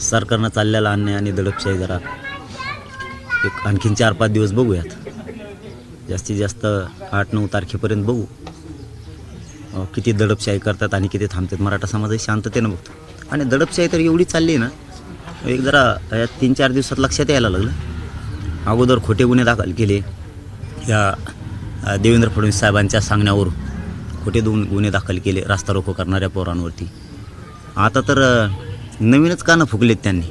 सरकारनं चाललेला अन्याय आणि दडपशाही जरा एक आणखीन चार पाच दिवस बघूयात. जास्तीत जास्त आठ नऊ तारखेपर्यंत बघू. किती दडपशाही करतात आणि किती थांबतात. मराठा समाजही शांततेनं बघतो. आणि दडपशाही तर एवढी चालली आहे ना एक जरा या तीन चार दिवसात लक्षात यायला लागलं. अगोदर खोटे गुन्हे दाखल केले. या देवेंद्र फडणवीस साहेबांच्या सांगण्यावरून खोटे दोन गुन्हे दाखल केले रास्ता रोको करणाऱ्या पोरांवरती. आता तर नवीनच कानं फुकलेत त्यांनी.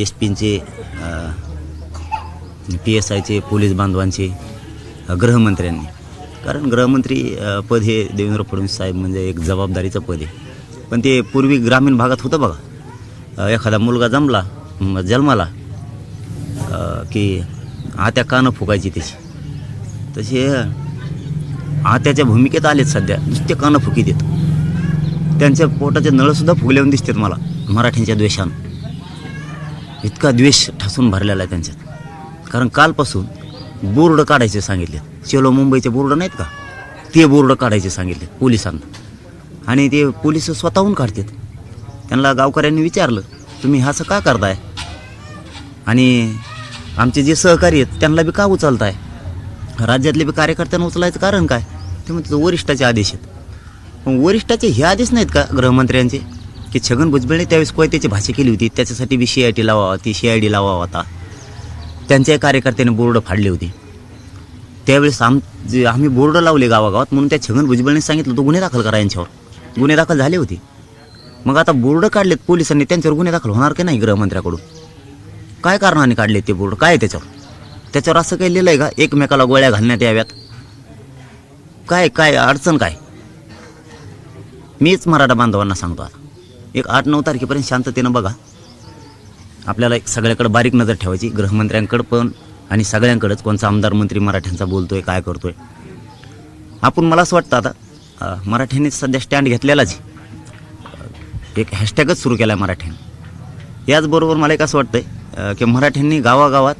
एस पींचे पी एस आयचे पोलीस बांधवांचे गृहमंत्र्यांनी. कारण गृहमंत्री पद हे देवेंद्र फडणवीस साहेब म्हणजे एक जबाबदारीचं पद आहे. पण ते पूर्वी ग्रामीण भागात होतं बघा. एखादा मुलगा जमला जन्माला की आत्या कानं फुकायची त्याची. तसे आत्याच्या भूमिकेत आलेत सध्या. नुसते कानं फुकी देत त्यांच्या पोटाचे नळसुद्धा फुगल्याहून दिसतात मला. मराठ्यांच्या द्वेषानं. इतका द्वेष ठासून भरलेला आहे त्यांच्यात. कारण कालपासून बोर्ड काढायचे सांगितले चेलो मुंबईचे बोर्ड नाहीत का? ते बोर्ड काढायचे सांगितले पोलिसांना. आणि ते पोलीस स्वतःहून काढतात. त्यांना गावकऱ्यांनी विचारलं तुम्ही असं का करताय? आणि आमचे जे सहकारी आहेत त्यांना बी का उचलताय? राज्यातले बी कार्यकर्त्यांना उचलायचं कारण काय? ते म्हणतात वरिष्ठाचे आदेश आहेत. पण वरिष्ठाचे हे आदेश नाहीत का गृहमंत्र्यांचे? की छगन भुजबळने त्यावेळेस कोयत्याची भाषा केली होती. त्याच्यासाठी बी सी आय टी लावा ती सी आय डी लावा होता. त्यांच्याही कार्यकर्त्याने बोर्ड फाडले होते. त्यावेळेस आम जे आम्ही बोर्ड लावले गावागावात म्हणून त्या छगन भुजबळने सांगितलं तो गुन्हे दाखल करा यांच्यावर. गुन्हे दाखल झाले होते. मग आता बोर्ड काढलेत पोलिसांनी त्यांच्यावर गुन्हे दाखल होणार की नाही गृहमंत्र्याकडून? काय कारणाने काढले ते बोर्ड? काय त्याच्यावर? त्याच्यावर असं काही लिहिलं आहे का? एकमेकाला गोळ्या घालण्यात याव्यात? काय काय अडचण काय? मीच मराठा बांधवांना सांगतो आता. एक आठ नऊ तारखेपर्यंत शांततेनं बघा. आपल्याला एक सगळ्याकडे बारीक नजर ठेवायची. गृहमंत्र्यांकडं पण आणि सगळ्यांकडंच. कोणचा आमदार मंत्री मराठ्यांचा बोलतो आहे काय करतो आहे आपण मला असं वाटतं आता मराठ्यांनी सध्या स्टँड घेतलेलाच आहे. एक हॅशटॅगच सुरू केला आहे मराठ्यांनी. याचबरोबर मला एक असं वाटतं आहे की मराठ्यांनी गावागावात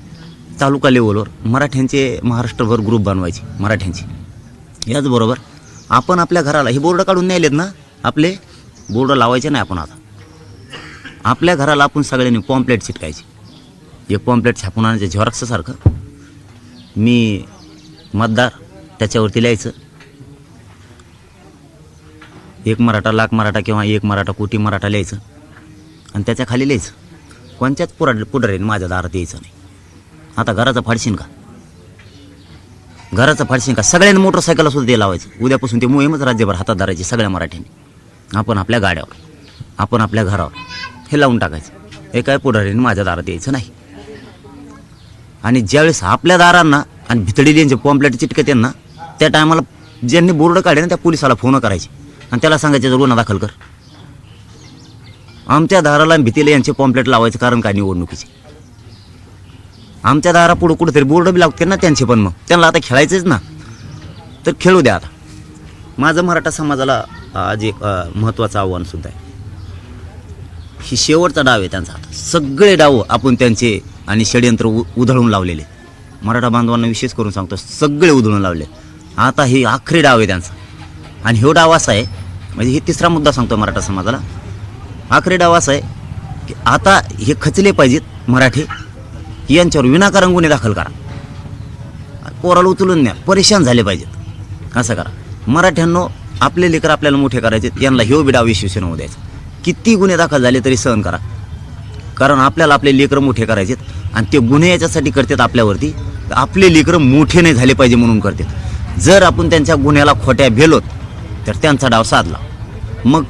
तालुका लेवलवर मराठ्यांचे महाराष्ट्रभर ग्रुप बनवायचे मराठ्यांचे. याचबरोबर आपण आपल्या घराला हे बोर्ड काढून नाही आलेत ना आपले बोर्ड लावायचे नाही आपण आता. आपल्या घराला आपण सगळ्यांनी पॉम्पलेट चिटकायचे एक पॉम्पलेट छापून आणायचे झेरॉक्ससारखं मी मतदार त्याच्यावरती लिहायचं. एक मराठा लाख मराठा किंवा एक मराठा कोटी मराठा लिहायचं. आणि त्याच्याखाली लिहायचं. कोणत्याच पुरा पुढारीने माझ्या दारात यायचं नाही. आता घराचं फाडशीन का? घराचं फाडशीन का? सगळ्यांनी मोटरसायकलला सुद्धा ते लावायचं. उद्यापासून ते मोहीमच राज्यभर हातात धरायची सगळ्या मराठ्यांनी. आपण आपल्या गाड्यावर आपण आपल्या घरावर हे लावून टाकायचं. हे काय पुढारीने माझ्या दारात यायचं नाही. आणि ज्यावेळेस आपल्या दारांना आणि भितडी यांचे पॉम्पलेट चिटकत यांना त्या टायमाला ज्यांनी बोर्ड काढले ना त्या पोलिसाला फोन करायचे. आणि त्याला सांगायचे "जर गुन्हा दाखल कर. आमच्या दाराला भीतीला यांचे पॉम्पलेट लावायचं कारण काय निवडणुकीचे? आमच्या दारा पुढं कुठेतरी बोर्ड बी लागते ना त्यांचे पण मग. त्यांना आता खेळायचंच ना. तर खेळू द्या आता. माझं मराठा समाजाला आज एक महत्त्वाचं आव्हानसुद्धा आहे. ही शेवटचा डाव आहे त्यांचा. आता सगळे डाव आपण त्यांचे आणि षडयंत्र उ उधळून लावलेले मराठा बांधवांना विशेष करून सांगतो सगळे उधळून लावले आता हे आखरी डाव आहे त्यांचा. आणि ह्यो डाव असा आहे म्हणजे हे तिसरा मुद्दा सांगतो मराठा समाजाला. आखरी डाव असा आहे की आता हे खचले पाहिजेत मराठी. यांच्यावर विनाकारण गुन्हे दाखल करा. पोराला उचलून न्या परेशान झाले पाहिजेत. असं करा. मराठ्यांनो आपले लेकर आपल्याला मोठे करायचे यांना ह्यो बिडा विश्वसेना होऊ द्यायचा. किती गुन्हे दाखल झाले तरी सहन करा. कारण आपल्याला आपले लेकरं मोठे करायचेत आणि ते गुन्हे याच्यासाठी करतात आपल्यावरती. तर आपले लेकरं मोठे नाही झाले पाहिजे म्हणून करतात. जर आपण त्यांच्या गुन्ह्याला खोट्या भेलोत तर त्यांचा डाव साधला. मग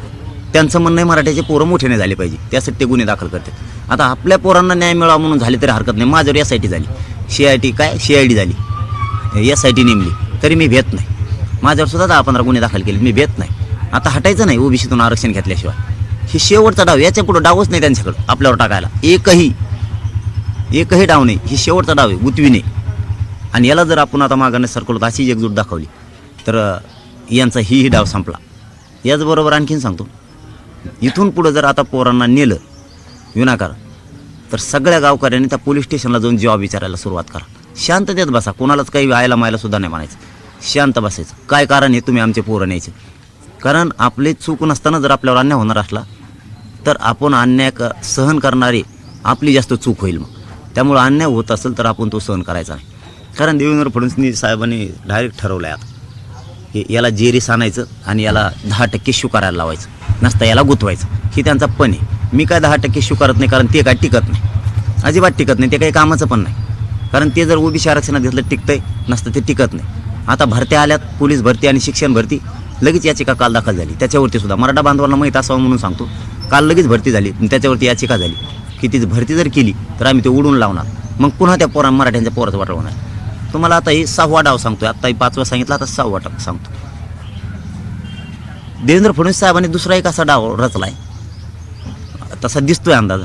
त्यांचं म्हणणं आहे मराठ्याचे पोरं मोठे नाही झाले पाहिजे. त्यासाठी ते गुन्हे दाखल करतात. आता आपल्या पोरांना न्याय मिळावा म्हणून झाले तरी हरकत नाही. माझ्यावर एस आय टी झाली. सी आय टी काय? सी आय डी झाली. एस आय टी नेमली. तरी मी भेट नाही. माझ्यावर सुद्धा दहा पंधरा गुन्हे दाखल केले मी बेत नाही. आता हटायचं नाही ओबीसीतून आरक्षण घेतल्याशिवाय. हे शेवटचा डाव याच्या पुढं डावच नाही त्यांच्याकडं आपल्यावर टाकायला. एकही एकही डाव नाही. ही शेवटचा डाव आहे गुतवीने आणि याला जर आपण आता मागाने सरकलो तर अशीच एकजूट दाखवली तर यांचा हीही डाव संपला. याचबरोबर आणखीन सांगतो. इथून पुढं जर आता पोरांना नेलं विनाकार तर सगळ्या गावकऱ्यांनी त्या पोलीस स्टेशनला जाऊन जॉब विचारायला सुरुवात करा. शांततेत बसा. कोणालाच काही आयला मायला सुद्धा नाही म्हणायचं. शांत बसायचं. काय कारण आहे तुम्ही आमचे पोरं न्यायचे? कारण आपले चूक नसताना जर आपल्यावर अन्याय होणार असला तर आपण अन्याय क सहन करणारी आपली जास्त चूक होईल मग. त्यामुळं अन्याय होत असेल तर आपण तो सहन करायचा नाही. कारण देवेंद्र फडणवीस साहेबांनी डायरेक्ट ठरवलं आहे आता. की याला जेरीस आणायचं आणि याला दहा टक्के स्वीकारायला लावायचं. नसता याला गुंतवायचं. ही त्यांचा पण आहे. मी काय दहा टक्के स्वीकारत नाही कारण ते काय टिकत नाही. अजिबात टिकत नाही. ते काही कामाचं पण नाही. कारण ते जर ओबीसी आरक्षणात घेतलं टिकतंय. नसतं ते टिकत नाही. आता भरत्या आल्यात पोलीस भरती आणि शिक्षण भरती लगेच याचिका काल दाखल झाली. त्याच्यावरती सुद्धा मराठा बांधवांना माहीत असावं म्हणून सांगतो. काल लगेच भरती झाली त्याच्यावरती याचिका झाली. की ती भरती जर केली तर आम्ही ते उडून लावणार. मग पुन्हा त्या पोरा मराठ्यांच्या पोराचं वाटवणार तुम्हाला आता ही सहावा डाव सांगतोय. आत्ताही पाचवा सांगितला आता सहावा डाव सांगतो. देवेंद्र फडणवीस साहेबांनी दुसरा एक असा डाव रचलाय. तसा दिसतोय अंदाज.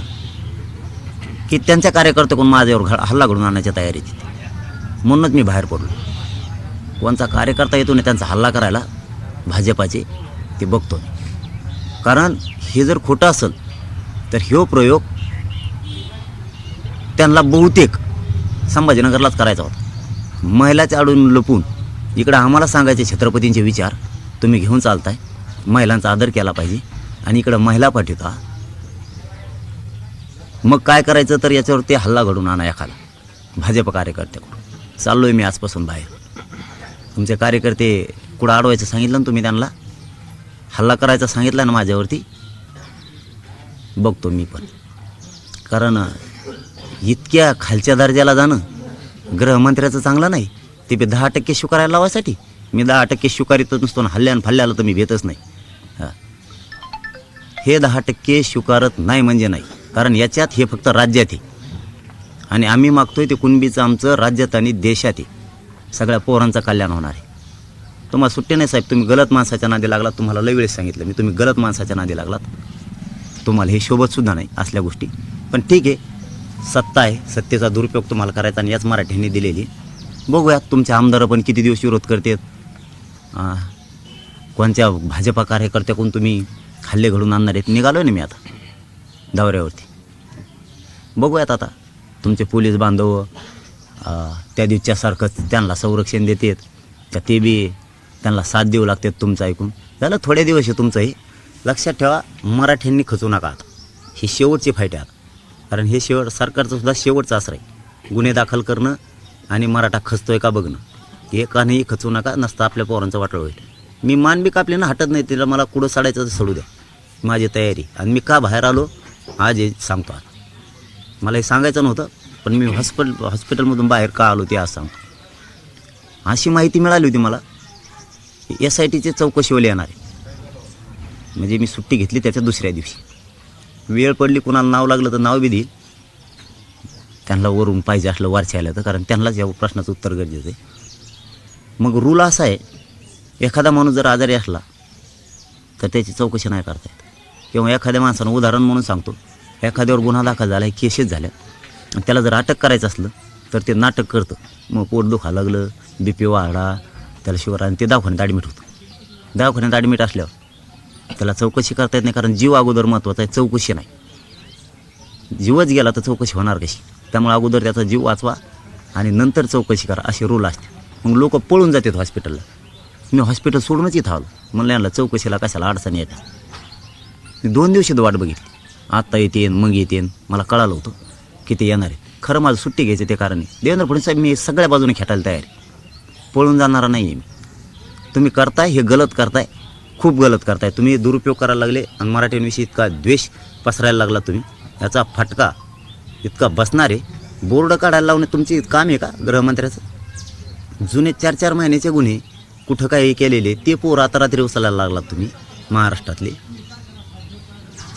की त्यांच्या कार्यकर्त्याकडून माझ्यावर घ- हल्ला घडून आणण्याच्या तयारीत म्हणूनच मी बाहेर पडलो कोणचा कार्यकर्ता येतो ना त्यांचा हल्ला करायला भाजपाचे ते बघतो. कारण हे जर खोटं असेल तर ह्यो प्रयोग त्यांना बहुतेक संभाजीनगरलाच करायचा होता. महिलाच्या आडून लपून इकडं आम्हाला सांगायचे छत्रपतींचे विचार तुम्ही घेऊन चालताय महिलांचा आदर केला पाहिजे आणि इकडं महिला पाठवता. मग काय करायचं तर याच्यावर ते हल्ला घडून आणा एखादा भाजप कार्यकर्त्याकडून. चाललो आहे मी आजपासून बाहेर. तुमचे कार्यकर्ते कुठं अडवायचं सांगितलं ना तुम्ही त्यांना? हल्ला करायचा सांगितला ना माझ्यावरती? बघतो मी पण. कारण इतक्या खालच्या दर्जाला जाणं गृहमंत्र्याचं चांगलं नाही. ते बी दहा टक्के स्वीकारायला लावायसाठी. मी दहा टक्के स्वीकारितच नसतो ना हल्ल्यान फल्ल्याला तर मी भेटच नाही. हां. हे दहा टक्के स्वीकारत नाही म्हणजे नाही. कारण याच्यात हे फक्त राज्यात आहे. आणि आम्ही मागतोय ते कुणबीचं आमचं राज्यात आणि देशात आहे. सगळ्या पोरांचं कल्याण होणार आहे. तुम्हाला सुट्टी नाही साहेब तुम्ही गलत माणसाच्या नादी लागलात. तुम्हाला लय वेळेस सांगितलं मी तुम्ही गलत माणसाच्या नादी लागलात. तुम्हाला हे शोभतसुद्धा नाही असल्या गोष्टी. पण ठीक आहे सत्ता आहे सत्तेचा दुरुपयोग तुम्हाला करायचा आणि याच मराठ्यांनी दिलेली बघूयात तुमचे आमदार पण किती दिवस विरोध करतात. कोणत्या भाजपा कार्यकर्त्याकडून तुम्ही खाल्ले घडून आणणार आहेत? निघालो आहे ना मी आता दौऱ्यावरती. बघूयात आता तुमचे पोलीस बांधव त्या दिवसासारखंच त्यांना संरक्षण देतात. का ते बी त्यांना साथ देऊ लागतात तुमचं ऐकून. झालं थोडे दिवस आहे तुमचं हे लक्षात ठेवा मराठ्यांनी खचू नका आता. ही शेवटची फाईट आहे आता. कारण हे शेवट सरकारचं सुद्धा शेवटचं आसरा आहे. गुन्हे दाखल करणं आणि मराठा खचतोय का बघणं. एकानेही खचू नका नसता आपल्या पोरांचं वाटलं होईल. मी मान बी कापले ना हटत नाही तिला मला कुठं साडायचं तर सोडू द्या. माझी तयारी. आणि मी का बाहेर आलो आज हे सांगतो आता. मला हे सांगायचं नव्हतं पण मी हॉस्पिटल हॉस्पिटलमधून बाहेर का आलो ते सांगतो. अशी माहिती मिळाली होती मला. एस आय टीचे चौकशीवाले येणार आहे. म्हणजे मी सुट्टी घेतली त्याच्या दुसऱ्या दिवशी. वेळ पडली कुणाला नाव लागलं तर नाव बी देईल. त्यांना वरून पाहिजे असलं वारच्या आलं तर कारण त्यांनाच या प्रश्नाचं उत्तर गरजेचं आहे. मग रूल असा आहे एखादा माणूस जर आजारी असला तर त्याची चौकशी नाही करता येत. किंवा एखाद्या माणसानं उदाहरण म्हणून सांगतो. एखाद्यावर गुन्हा दाखल झाला आहे केसेस झाल्या त्याला जर अटक करायचं असलं तर ते नाटक करतं. मग पोट दुखा लागलं बी पी वाढा त्याला शिवर आणि ते दवाखान्यात ॲडमिट होतं. दवाखान्यात ॲडमिट असल्यावर त्याला चौकशी करता येत नाही कारण जीव अगोदर महत्त्वाचा आहे चौकशी नाही. जीवच गेला तर चौकशी होणार कशी? त्यामुळे अगोदर त्याचा जीव वाचवा आणि नंतर चौकशी करा असे रूल असते. मग लोक पळून जातात हॉस्पिटलला मी हॉस्पिटल सोडूनच इथं आलो. म्हणलं यांना चौकशीला कशाला अडचणी येतात मी दोन दिवशी वाट बघितली. आत्ता येतेन मग येतेन मला कळालं होतं. किती येणार आहे. खरं माझं सुट्टी घ्यायचं ते कारण आहे देवेंद्र फडणवीस साहेब मी सगळ्या बाजूने खेटायला तयार आहे. पळून जाणारा नाही आहे मी. तुम्ही करताय हे गलत करताय. खूप गलत करताय. तुम्ही दुरुपयोग करायला लागले आणि मराठींविषयी इतका द्वेष पसरायला लागला तुम्ही. याचा फटका इतका बसणार आहे. बोर्ड काढायला लावणे तुमचे काम आहे का गृहमंत्र्याचं? जुने चार चार महिन्याचे गुन्हे कुठं काही केलेले ते पोर आता रात्री उचलायला लागला तुम्ही महाराष्ट्रातले.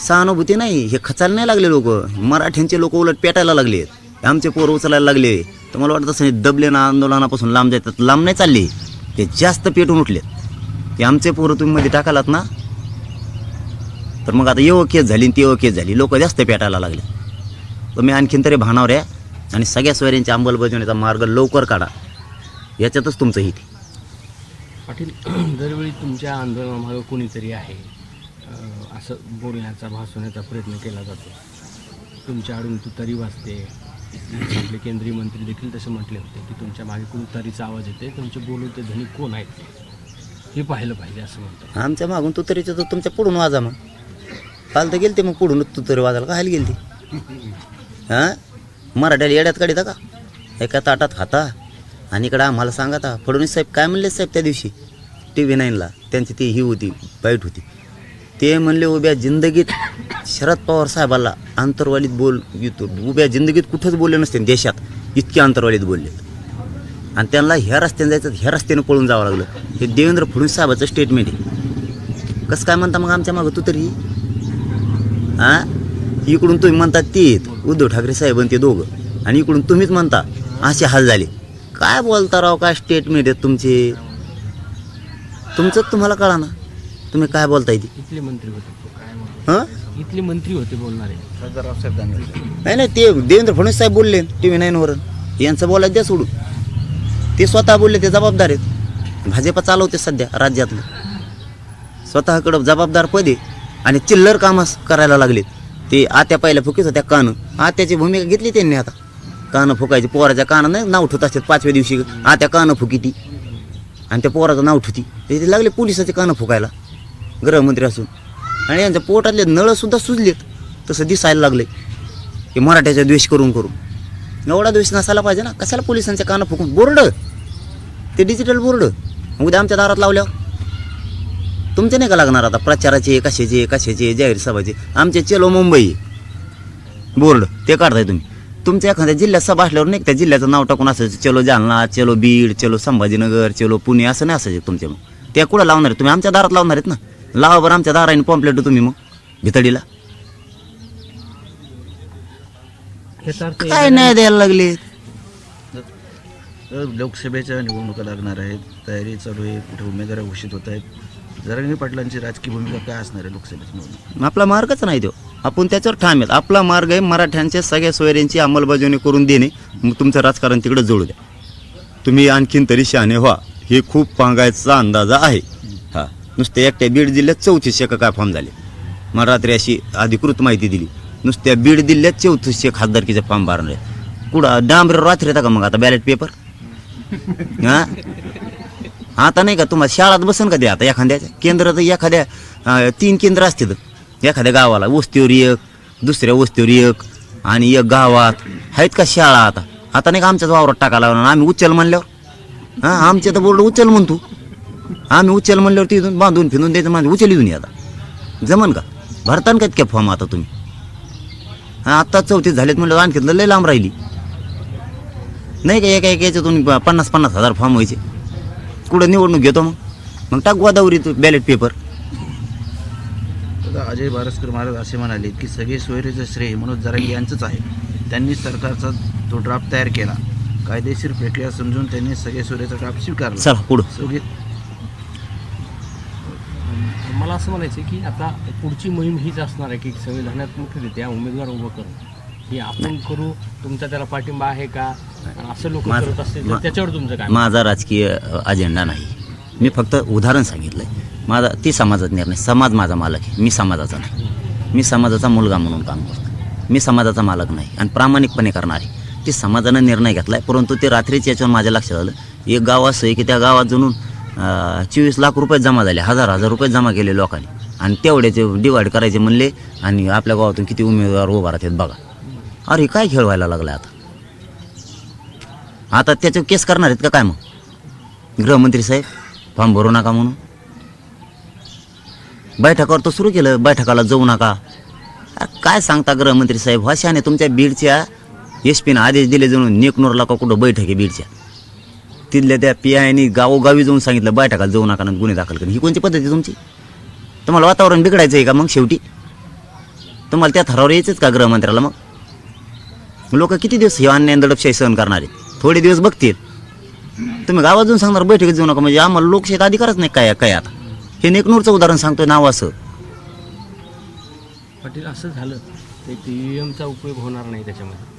सहानुभूती नाही हे खचायला नाही लागले लोक. मराठ्यांचे लोक उलट पेटायला लागले. आमचे पोर उचलायला लागले. तर मला वाटतं असं दबले ना आंदोलनापासून लांब जातात लांब नाही चालले. ते जास्त पेटून उठलेत. ते आमचे पोरं तुम्ही मध्ये टाकालात ना तर मग आता येव केस झाली आणि तेव केस झाली. लोक जास्त पेटायला लागले. तुम्ही आणखीन तरी भानावर आहे आणि सगळ्या सोयऱ्यांच्या अंमलबजावणीचा मार्ग लवकर काढा. याच्यातच तुमचं हित पाटील दरवेळी तुमच्या आंदोलनामागं कोणीतरी आहे. असं बोलण्याचा भासवण्याचा प्रयत्न केला जातो. तुमच्या आडून तुतारी वाजते आपले केंद्रीय मंत्री देखील तसे म्हटले होते की तुमच्या मागे तुतारीचा आवाज येते तुमचे बोलवते धनी कोण आहेत? हे पाहिलं पाहिजे असं म्हणतो आमच्या मागून तू तर तुमच्या पुढून वाजा मग. काल तर गेलते मग पुढून तू तरी वाजायला का हाल हां? मराठ्याला येड्यात काढिता का? एका ताटात खाता आणि इकडं आम्हाला सांगता फडणवीस साहेब काय म्हणले साहेब त्या दिवशी? टी व्ही नाईनला. त्यांची ती ही होती बाईट होती. ते म्हणले उभ्या जिंदगीत शरद पवार साहेबाला आंतरवालीत बोल येतो उभ्या जिंदगीत कुठंच बोलले नसते देशात. इतके आंतरवालीत बोलले. आणि त्यांना ह्या रस्त्याने जायचं ह्या रस्त्याने पळून जावं लागलं. हे देवेंद्र फडणवीस साहेबाचं स्टेटमेंट आहे. कसं काय म्हणता मग आमच्या मागं तू तरी? हां इकडून तुम्ही म्हणता ते उद्धव ठाकरे साहेब ते दोघं. आणि इकडून तुम्हीच म्हणता असे हाल झाले. काय बोलता राव? काय स्टेटमेंट आहेत तुमचे? तुमचंच तुम्हाला कळा ना तुम्ही काय बोलताय ते? इथले मंत्री होते काय म्हणतो? हां? इथले मंत्री होते बोलणारे नाही नाही ते देवेंद्र फडणवीस साहेब बोलले टी व्ही नाईनवर यांचं बोलायचं द्या सोडून. ते स्वतः बोलले ते जबाबदार आहेत. भाजपा चालवते सध्या राज्यातलं. स्वतःकडं जबाबदार पद आणि चिल्लर कामं करायला लागलेत. ते आत्या पहिल्या फुकीत होत्या कानं. आत्याची भूमिका घेतली त्यांनी आता. कानं फुकायची पोराच्या कानं नाही नाव ठेवत असतात पाचव्या दिवशी. आत्या कानं फुकी ती. आणि त्या पोराचं नाव ठुती ते लागले पोलिसाचे कानं फुकायला. गृहमंत्री असून. आणि यांच्या पोटातले नळंसुद्धा सुजलेत. तसं दिसायला लागले हे मराठ्याचा द्वेष करून करून. एवढा द्वेष नसायला पाहिजे ना. कशाला पोलिसांच्या कानं फुकून? बोर्ड? ते डिजिटल बोर्ड? उद्या आमच्या दारात लावल्यावर? तुमचे नाही का लागणार आता? प्रचाराचे कशाचे कशाचे जाहीर सभाचे? आमचे चलो मुंबई. बोर्ड ते काढताय तुम्ही. तुमच्या एखाद्या जिल्ह्यात सभा असल्यावर नाही त्या जिल्ह्याचं नाव टाकून असायचं चलो जालना चलो बीड चलो संभाजीनगर चलो पुणे असं नाही असायचं तुमच्या मग. त्या कुठं लावणार तुम्ही आमच्या दारात लावणार आहेत ना? लावा बरं आमच्या दाराने पॉम्पलेट तुम्ही मग भितडीला. काय नाही द्यायला लागले? लोकसभेच्या निवडणुका लागणार आहेत तयारी चालू आहे कुठे उमेदवार घोषित होत आहेत. जरांगी पाटलांची राजकीय भूमिका काय असणार आहे लोकसभेच्या निवडणूक आपला मार्गच नाही तो. आपण त्याच्यावर ठाम आहेत. आपला मार्ग आहे मराठ्यांच्या सगळ्या सोयऱ्यांची अंमलबजावणी करून देणे. मग तुमचं राजकारण तिकडे जोडू द्या. तुम्ही आणखीन तरी शहाणे व्हा. हे खूप पांगायचा अंदाजा आहे. हा नुसते एकट्या बीड जिल्ह्यात चौतीसशे का काय फॉर्म झाले. मला रात्री अशी अधिकृत माहिती दिली नुसत्या बीड जिल्ह्यात चौतीसशे खासदारकीचे फॉर्म भरणार कुठं डांबर रात्री येता का मग आता बॅलेट पेपर हा? आता नाही का तुम्हाला शाळात बसन का ते आता एखाद्याच्या केंद्र तर एखाद्या तीन केंद्र असतील. एखाद्या गावाला वस्तीवर एक दुसऱ्या वस्तीवर एक आणि एक गावात. आहेत का शाळा आता? आता नाही का आमच्याच वावरात टाकायला आम्ही उचल म्हणल्यावर. हां आमच्या तर बोर्ड उचल म्हणतो. आम्ही उचल म्हणल्यावर तिथून बांधून फिरून द्यायचं माझं उचल इथून ये आता. जमन का? भरतान का इतक्या फॉर्म आता तुम्ही? हां आत्ता चौतीस झालेत म्हणलं आणखी लय लांब राहिली. नाही का एका एका याच्यातून पन्नास पन्नास हजार फॉर्म व्हायचे. कुठं निवडणूक घेतो मग? मग टाक गोदावरी बॅलेट पेपर आता अजय बारसकर महाराज असे म्हणाले की सगळे सोयरेचं श्रेय मनोज जरांगे यांचंच आहे. त्यांनी सरकारचा तो ड्राफ्ट तयार केला. कायदेशीर प्रक्रिया समजून त्यांनी सगळे सोयरेचा ड्राफ्ट स्वीकारला. चला पुढं. सगळे मला असं म्हणायचं आहे की आता पुढची मोहीम हीच असणार आहे की संविधानात्मकरित्या उमेदवार उभं करू ही आपण करू तुमचा त्याला पाठिंबा आहे का? असं लोक माझं- करत असतील तर मा- त्याच्यावर तुमचं काय? माझा राजकीय अ, अजेंडा नाही. मी फक्त उदाहरण सांगितलंय. माझा ती समाजाचा निर्णय समाज माझा मालक आहे. मी समाजाचा नाही. मी समाजाचा मुलगा म्हणून काम करतो मी समाजाचा मालक नाही आणि प्रामाणिकपणे करणार. आहे ती समाजानं निर्णय घेतलाय परंतु ते रात्रीच याच्यावर माझ्या लक्षात आलं. एक गाव असं आहे की त्या गावात जणून चोवीस लाख रुपये जमा झाले हजार हजार रुपये जमा केले लोकांनी. आणि तेवढ्याचे डिवाईड करायचे म्हणले आणि आपल्या गावातून किती उमेदवार उभा राहतात बघा. अरे काय खेळ व्हायला लागला आता? आता त्याच्यावर केस करणार आहेत का काय मग? गृहमंत्री साहेब फॉर्म भरू नका म्हणून. बैठकावर तर सुरू केलं बैठकाला जाऊ नका. अरे काय सांगता गृहमंत्री साहेब हशाने तुमच्या बीडच्या एस पीनं आदेश दिले जाऊन नेकनूरला का कुठं बैठक आहे बीडच्या? तिथल्या त्या पी आयनी गावोगावी जाऊन सांगितलं बैठकाला जाऊ नका आणि गुन्हे दाखल करणं ही कोणती पद्धती तुमची? तुम्हाला वातावरण बिघडायचं आहे का मग शेवटी? तुम्हाला त्या थरावर यायचंच का गृहमंत्र्याला मग? लोक किती दिवस हे अन्याय दडपशाही सहन करणारे थोडे दिवस बघतील. तुम्ही गावात जाऊन सांगणार बैठकीत जाऊ नका. म्हणजे आम्हाला लोकशाहीत अधिकारच नाही काय काय आता? हे नेकनूरचं उदाहरण सांगतोय नाव असं. पाटील असं झालं तर पी व्ही एमचा उपयोग होणार नाही त्याच्यामध्ये.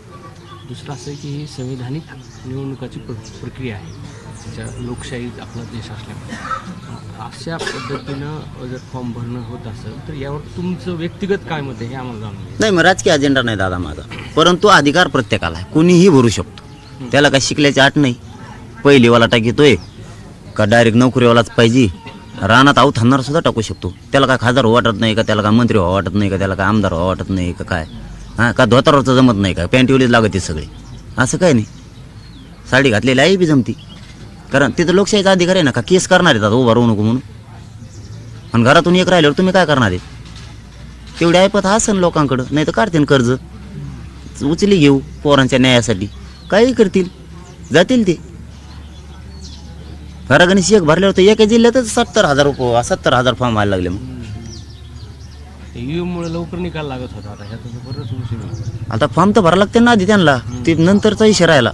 दुसरं असं की ही संविधानिक निवडणुकाची प्र प्रक्रिया आहे. त्याच्या लोकशाही आपला देश असल्यामुळे. अशा पद्धतीनं जर फॉर्म भरणं होत असेल तर यावर तुमचं व्यक्तिगत काय मत आहे हे आम्हाला जाणून नाही मग राजकीय अजेंडा नाही दादा माझा. परंतु अधिकार प्रत्येकाला आहे. कोणीही भरू शकतो. त्याला काय शिकल्याची आठ नाही. पहिलीवाला टाकीतोय का डायरेक्ट नोकरीवालाच पाहिजे? रानात आऊ थांबणार सुद्धा टाकू शकतो. त्याला काय खासदार व्हावं वाटत नाही का? त्याला काय मंत्री व्हावं वाटत नाही का? त्याला काय आमदार व्हावं वाटत नाही का? काय? हां का धोतारावरचं जमत नाही का? पॅन्टीवलीच लागते सगळे. असं काय नाही. साडी घातलेली आहे बी जमती. कारण तिथं लोकशाहीचा अधिकार आहे ना का? केस करणार आहेत आता उभा राहू नको म्हणून. आणि घरातून एक राहिल्यावर तुम्ही काय करणार आहे? तेवढी ऐपत असन लोकांकडं नाही तर काढतील कर्ज. उचली घेऊ पोरांच्या न्यायासाठी. काही करतील जातील ते. घरागणीस एक भरल्यावर तर एका जिल्ह्यातच सत्तर हजार रुपये सत्तर हजार फॉर्म व्हायला लागले मग. ईव्हीएममुळे लवकर निकाल लागत होता आता ह्याचा तर बरंच उशीर होईल. आता फॉर्म तर भरावं लागते ना आधी त्यांना. ते नंतरचा इशारा राहिला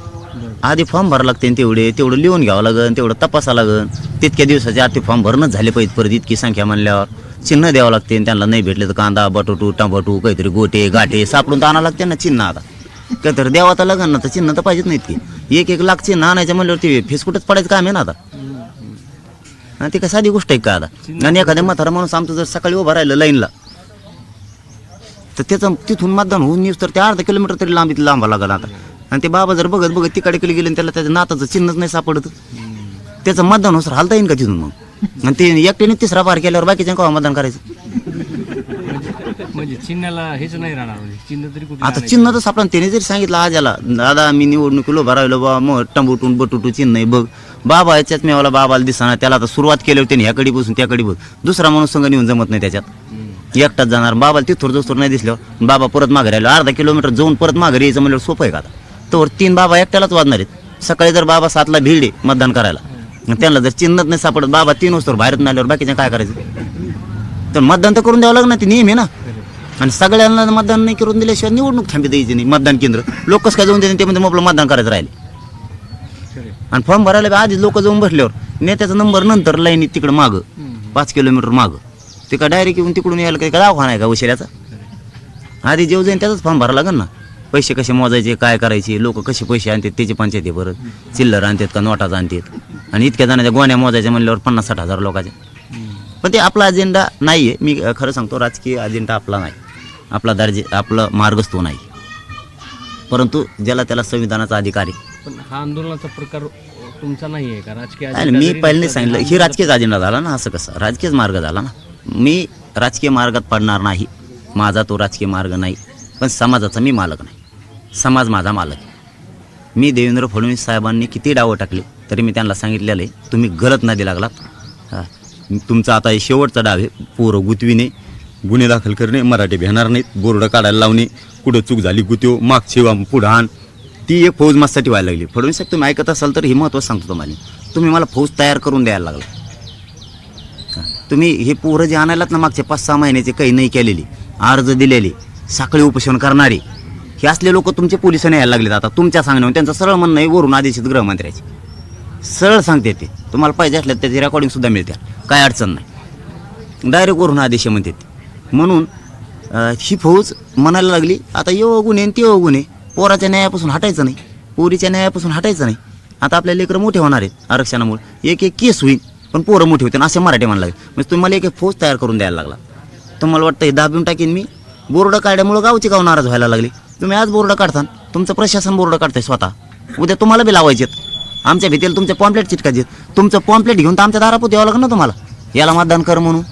आधी फॉर्म भरावं लागते तेवढे. तेवढं लिहून घ्यावं लागन तेवढं तपासा लागन. तितक्या दिवसाच्या आत ते फॉर्म भरणंच झाले पाहिजे परत इतकी संख्या म्हणल्यावर. चिन्ह द्यावं लागते त्यांना नाही भेटले तर कांदा बटाटू टमाटू काहीतरी गोटे गाठे सापडून तर आणावं लागते ना चिन्ह आता. काहीतरी द्यावा तर लागन ना तर चिन्ह तर पाहिजेत नाहीत की एक एक लाख चिन्ह आणायचं म्हणल्यावर ते फेसकुटच पडायचं काम आहे ना आता. आणि ते काय साधी गोष्ट आहे का आता? आणि एखाद्या म्हातारा माणूस आमचं जर सकाळी उभं राहिलं लाईनला तर त्याचं तिथून मतदान होऊन येऊस तर ते अर्धा किलोमीटर तरी लांबीत लांबा लागला आता. आणि ते बाबा जर बघत बघत तिकडे गेले आणि त्याला त्याच्या नाताचं चिन्हच नाही सापडत. त्याचं मतदान होसर हालता येईल का तिथून मग? आणि ते एकट्याने तिसरा पार केल्यावर बाकीच्या केव्हा मतदान करायचं? म्हणजे चिन्हाला हेच नाही राहणार म्हणजे चिन्ह तरी आता चिन्ह तर सापडा त्याने जरी सांगितलं आज याला दादा मी निवडणुकीलो भरावलं बा मग टंबुटून बटुटू चिन्ह आहे बघ. बाबा याच्यात मी बाबाला दिसणार त्याला आता सुरुवात केली होती ह्याकडे बसून त्याकडे बघ. दुसरा माणूस संघ नेऊन जमत नाही त्याच्यात. एकटाच जाणार. बाबाला तिथोर जोस्तोर नाही दिसल्यावर बाबा परत मागे राहिलो अर्धा किलोमीटर जाऊन परत मागे यायचं म्हणल्यावर सोपं आहे का आता? तर तीन बाबा एकट्यालाच वाजणार आहेत. सकाळी जर बाबा सातला भिडले मतदान करायला त्यांना जर चिन्हत नाही सापडत बाबा तीन वाजता बाहेर आल्यावर बाकीच्या काय करायचं? तर मतदान तर करून द्यावं लागणार ते नियम आहे ना. आणि सगळ्यांना मतदान नाही करून दिल्याशिवाय निवडणूक थांबी द्यायची नाही मतदान केंद्र. लोकच काय जाऊन देते ते म्हणजे आपलं मतदान करायचं राहिले. आणि फॉर्म भरायला आधीच लोक जाऊन बसल्यावर नेत्याचा नंबर नंतर लाईन तिकडं मागं पाच किलोमीटर मागं. ते का डायरेक्ट येऊन तिकडून यायला काही का दवाखाना आहे का उशिऱ्याचा आधी जेव जाईन त्याचाच फॉर्म भरावा लागेल ना. पैसे कसे मोजायचे काय करायचे लोक कसे पैसे आणतात त्याची पंचायत परत चिल्लर आणतात का नोटाच आणतात. आणि इतक्या जणांच्या गोण्या मोजायच्या म्हणल्यावर पन्नास साठ हजार लोकांच्या पण ते आपला अजेंडा नाही आहे मी खरं सांगतो राजकीय अजेंडा आपला नाही. आपला दर्जे आपलं मार्गच तो नाही. परंतु ज्याला त्याला संविधानाचा अधिकार आहे. पण हा आंदोलनाचा प्रकार तुमचा नाही आहे का? राजकीय मी नसला सांगितलं ही राजकीय अजेंडा झाला ना असं कसं? राजकीय मार्ग झाला ना. मी राजकीय मार्गात पडणार नाही. माझा तो राजकीय मार्ग नाही. पण समाजाचा मी मालक नाही. समाज माझा मालक मी देवेंद्र फडणवीस साहेबांनी किती डावं टाकले तरी मी त्यांना सांगितलेलं आहे तुम्ही गलत नदी लागलात. तुमचा आता हे शेवटचा डाव आहे पोरं गुतविणे गुन्हे दाखल करणे मराठी भेणार नाहीत बोर्ड काढायला लावणे कुठं चूक झाली गुत्यो मागची वा पुढं आण. ती एक फौज माझ्यासाठी व्हायला लागली. फडणवीस साहेब तुम्ही ऐकत असाल तर हे महत्त्व सांगतो तुम्हाला. तुम्ही मला फौज तयार करून द्यायला लागला. तुम्ही हे पोरं जे आणायलात ना मागचे पाच सहा महिन्याचे काही नाही केलेली. अर्ज दिलेली. साखळी उपोषण करणारे. हे असले लोक तुमचे पोलिसांनी यायला लागलेत आता. तुमच्या सांगण्यावर त्यांचं सरळ म्हणणं आहे वरून आदेशित गृहमंत्र्याचे. सरळ सांगते ते. तुम्हाला पाहिजे असल्यास त्याची रेकॉर्डिंगसुद्धा मिळते काय अडचण नाही. डायरेक्ट वरून आदेश म्हणते ते. म्हणून ही फौज म्हणायला लागली आता यो गुन्हे आणि ते गुन्हे पोराच्या न्यायापासून हटायचं नाही. पोरीच्या न्यायापासून हटायचं नाही. आता आपल्या लेकरं मोठे होणार आहेत आरक्षणामुळे. एक एक केस होईल पण पोरं मोठे होते असे मराठी म्हणायला लागले. म्हणजे तुम्हाला एक एक फौज तयार करून द्यायला लागला. तुम्हाला वाटतं हे दाबून टाकीन मी? बोर्ड काढल्यामुळं गावचे गाव नाराज व्हायला लागले. तुम्ही आज बोर्ड काढता तुमचं प्रशासन बोर्ड काढतंय स्वतः. उद्या तुम्हाला बी लावायचेत आमच्या भीतीला तुमचे पॉम्प्लेट चिटकायचे तुमचं पॉम्प्लेट घेऊन तर आमच्या दारापोत यावं लागेल ना तुम्हाला? याला मतदान कर म्हणून.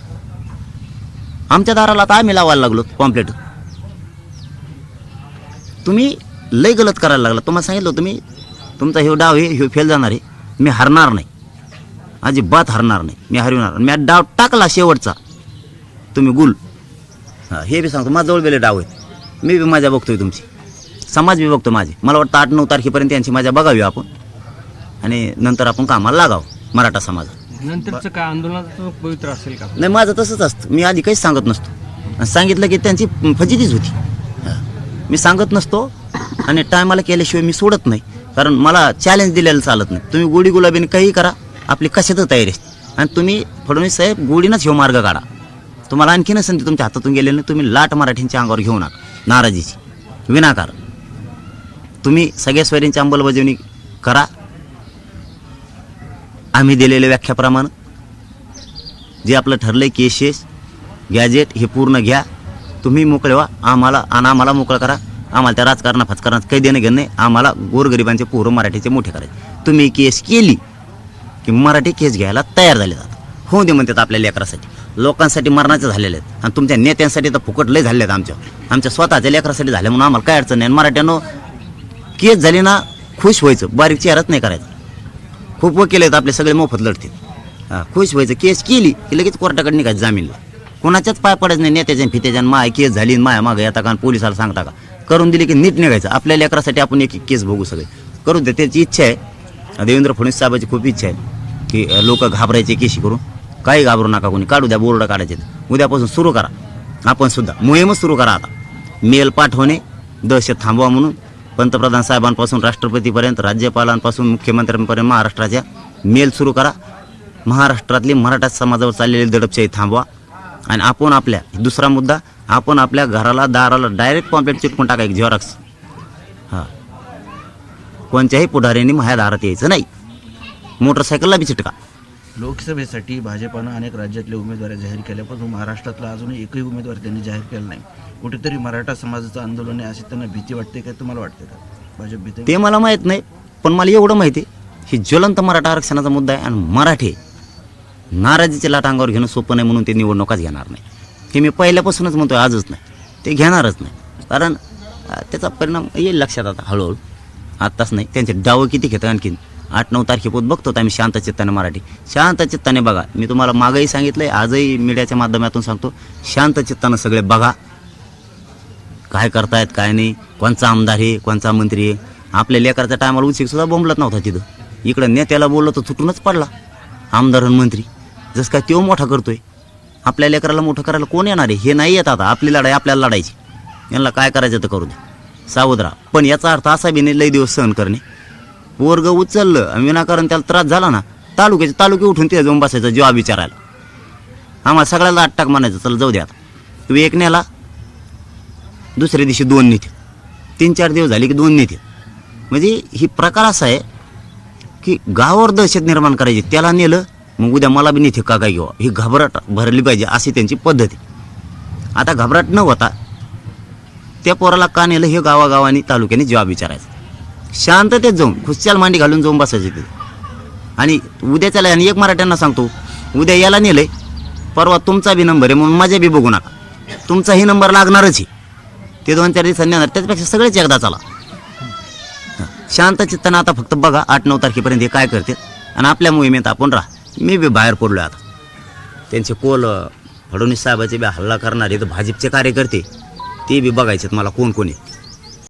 आमच्या दाराला आता आम्ही लावायला लागलो पॉम्प्लेट तुम्ही लय गलत करायला लागला. तुम्हाला सांगितलं तुम्ही तुमचा हे डाव आहे हे फेल जाणार आहे. मी हरणार नाही. अजिबात हरणार नाही. मी हरविणार मी डाव टाकला शेवटचा. तुम्ही गुल. हां हे बी सांगतो माझ्याजवळ बेले डाव आहेत. मी बी माझ्या बघतोय तुमची. समाज बी बघतो माझे. मला वाटतं आठ नऊ तारखेपर्यंत यांची माझ्या बघावी आपण. आणि नंतर आपण कामाला लागावं मराठा समाज नंतरचं काय आंदोलनाचं पवित्र असेल का? नाही माझं तसंच असतं. मी आधी काहीच सांगत नसतो. आणि सांगितलं की त्यांची फजितीच होती. हा. मी सांगत नसतो आणि टायमाला केल्याशिवाय मी सोडत नाही. कारण मला चॅलेंज दिलेलं चालत नाही. तुम्ही गोडी गुलाबीने काही करा आपली कशातच तयारी असते. आणि तुम्ही फडणवीस साहेब गोडीनंच ह्यो मार्ग काढा. तुम्हाला आणखीनच संधी तुमच्या हातातून गेलेली नाही तुम्ही लाट मराठींच्या अंगावर घेऊ नका नाराजीची. विनाकार तुम्ही सगळ्या स्वयंची अंमलबजावणी करा. आम्ही दिलेल्या व्याख्याप्रमाणे. जे आपलं ठरलं आहे केसेस गॅजेट हे पूर्ण घ्या. तुम्ही मोकळे व्हा. आम्हाला आणि आम्हाला मोकळं करा. आम्हाला त्या राजकारणा फचकारणात काही देणं घेणं नाही. आम्हाला गोरगरिबांचे पोरं मराठीचे मोठे करायचे. तुम्ही केस केली की मराठी केस घ्यायला तयार झाले जातात. होऊ दे म्हणतात आपल्या लेकरासाठी. लोकांसाठी मरणाचे झालेले आहेत. आणि तुमच्या नेत्यांसाठी तर फुकट लय झाले आहेत आमच्या आमच्या स्वतःच्या लेकरासाठी झाले म्हणून आम्हाला काय अडचण नाही. मराठ्यानं केस झाली ना खुश व्हायचं. बारीक चेहराच नाही करायचं. खूप वकील आहेत आपले सगळे मोफत लढतील हां खुश व्हायचं. केस केली की लगेच कोर्टाकडे निघायचं जामीनला. कोणाच्याच पाय पडायचं नाही. नेत्याच्या आणि फित्याच्या माय केस झाली माया मागं येता का आणि पोलिसाला सांगता का? करून दिली की नीट निघायचं. आपल्या लेकरासाठी आपण एक एक केस बघू सगळे. करून दे त्याची इच्छा आहे. देवेंद्र फडणवीस साहेबाची खूप इच्छा आहे की लोक घाबरायचे केशी करून. काही घाबरू नका कोणी. काढू द्या बोर्ड काढायचे उद्यापासून सुरू करा. आपण सुद्धा मोहीमच सुरू करा आता. मेल पाठवणे दहशत थांबवा म्हणून. पंतप्रधान साहेबांपासून राष्ट्रपतीपर्यंत राज्यपालांपासून मुख्यमंत्र्यांपर्यंत महाराष्ट्राच्या मेल सुरू करा. महाराष्ट्रातली मराठा समाजावर चाललेली दडपशाही थांबवा. आणि आपण आपल्या दुसरा मुद्दा आपण आपल्या घराला दाराला डायरेक्ट पॉम्पलेट चिटकून टाकायचं झेरॉक्स हां. कोणत्याही पुढाऱ्यांनी माझ्या दारात यायचं नाही. मोटरसायकलला बी चिटका. लोकसभेसाठी भाजपानं अनेक राज्यातले उमेदवार जाहीर केल्यापासून महाराष्ट्रातला अजूनही एकही उमेदवार त्यांनी जाहीर केला नाही. कुठेतरी मराठा समाजाचं आंदोलन आहे अशी त्यांना भीती वाटते काय तुम्हाला वाटते का? भाजप भीती ते मला माहीत नाही पण मला एवढं माहिती आहे ही ज्वलंत मराठा आरक्षणाचा मुद्दा आहे आणि मराठे नाराजीचे लाट अंगावर घेणं सोपं नाही म्हणून ते निवडणुकाच घेणार नाही. हे मी पहिल्यापासूनच म्हणतोय आजच नाही. ते घेणारच नाही. कारण त्याचा परिणाम येईल लक्षात आता हळूहळू. आत्ताच नाही त्यांचे डावं किती घेतं आणखीन? आठ नऊ तारखेपूत बघतो आम्ही शांत चित्ताने मराठी. शांत चित्ताने बघा. मी तुम्हाला मागंही आहे आजही मीडियाच्या माध्यमातून सांगतो शांत चित्तानं सगळे बघा. काय करतायत काय नाही कोणचा आमदार आहे कोणचा मंत्री आहे. आपल्या लेकराच्या टायमाला उशिकसुद्धा बोंबलत नव्हता तिथं. इकडं नेत्याला बोललं तर तुटूनच पडला. आमदार आणि मंत्री. जसं काय तो मोठा करतोय. आपल्या लेकराला मोठं करायला कोण येणार आहे? हे नाही येत आता. आपली लढाई आपल्याला लढायची. यांना काय करायचं तर करू दे सावध राहा. पण याचा अर्थ असा बी नाही लई दिवस सहन करणे. वर्ग उचललं विनाकारण त्याला त्रास झाला ना तालुक्याचे तालुके उठून तिथे जाऊन बसायचं जेव्हा विचारायला आम्हाला सगळ्याला आठ टाक म्हणायचं चला जाऊ द्या आता. एक नेला दुसऱ्या दिवशी दोन नेते तीन चार दिवस झाले की दोन नेते म्हणजे ही प्रकार असा आहे की गावावर दहशत निर्माण करायची त्याला नेलं मग उद्या मला बी नेते का काय घ्यावा ही घबराट भरली पाहिजे अशी त्यांची पद्धत आहे. आता घबराट न होता त्या पोराला का नेलं हे गावागावानी तालुक्याने जवाब विचारायचं शांततेत जाऊन खुशाल मांडी घालून जाऊन बसायचे ते आणि उद्या चला आणि एक मराठ्यांना सांगतो उद्या याला नेलंय परवा तुमचा बी नंबर आहे म्हणून माझ्या बी बघू नका. तुमचाही नंबर लागणारच आहे. ते दोन चार दिवसांनी येणार त्याच्यापेक्षा सगळेच एकदा चला. शांत चित्तानं आता फक्त बघा आठ नऊ तारखेपर्यंत हे काय करते आणि आपल्या मोहिमेत आपण राहा. मी बी बाहेर पडलो आता. त्यांचे कोल फडणवीस साहेबाचे बी हल्ला करणारे तर भाजपचे कार्यकर्ते ते बी बघायचे मला कोण कोण आहेत